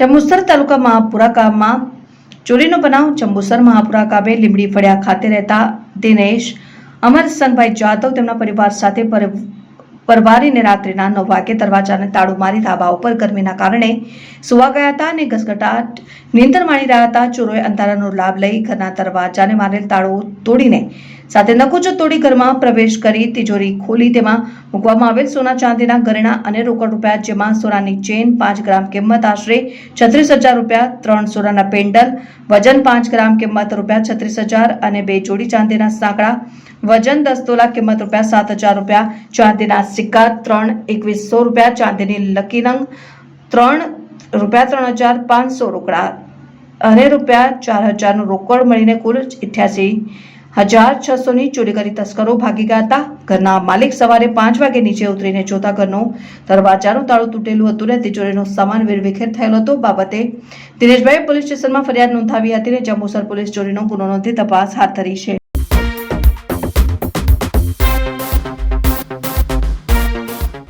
જંબુસર તાલુકા મહાપુરા ગામમાં ચોરીનો બનાવ. ચંબુસર મહાપુરા ગામે લીમડી ફળિયા ખાતે રહેતા દિનેશ, અમરસનભાઈ જાદવ તેમના પરિવાર સાથે પરવારીને રાત્રિના નવ વાગે દરવાજાને તાળું મારી ધાબા ઉપર ગરમીના કારણે સુવા ગયા હતા અને ઘસઘટાટ નીંદર માણી રહ્યા હતા. ચોરોએ અંધારાનો લાભ લઈ ઘરના દરવાજાને મારેલ તાળું તોડીને સાથે નકુચો તોડી ઘરમાં પ્રવેશ કરી તિજોરી ખોલી તેમાં મૂકવામાં આવેલ સોના ચાંદીના ઘરેણા અને રોકડ રૂપિયા, જેમાં સોનાની ચેન પાંચ ગ્રામ કિંમત આશરે છત્રીસ હજાર રૂપિયા, ત્રણ સોનાના પેન્ડલ, વજન પાંચ ગ્રામ કિંમત રૂપિયા છત્રીસ હજાર અને બે જોડી ચાંદીના સાંકડા, વજન દસ તોલા કિંમત રૂપિયા સાત હજાર રૂપિયા, ચાંદીના સિક્કા ત્રણ એકવીસો રૂપિયા, ચાંદીની લકી રંગ ત્રણ રૂપિયા ત્રણ હજાર પાંચસો રોકડા અને રૂપિયા ચાર હજારનું રોકડ મળીને કુલ ઇઠ્યાસી હજાર છસોની ચોરી કરી તસ્કરો ભાગી ગયા હતા. ઘરના માલિક સવારે પાંચ વાગે નીચે ઉતરીને જોતા ઘરનું દરવાજાનું તાળું તૂટેલું હતું ને તિજોરીનો સામાન વેરવિખેર થયેલો હતો. બાબતે દિનેશભાઈ પોલીસ સ્ટેશનમાં ફરિયાદ નોંધાવી હતી ને જંબુસર પોલીસ ચોરીનો ગુનો નોંધી તપાસ હાથ ધરી છે.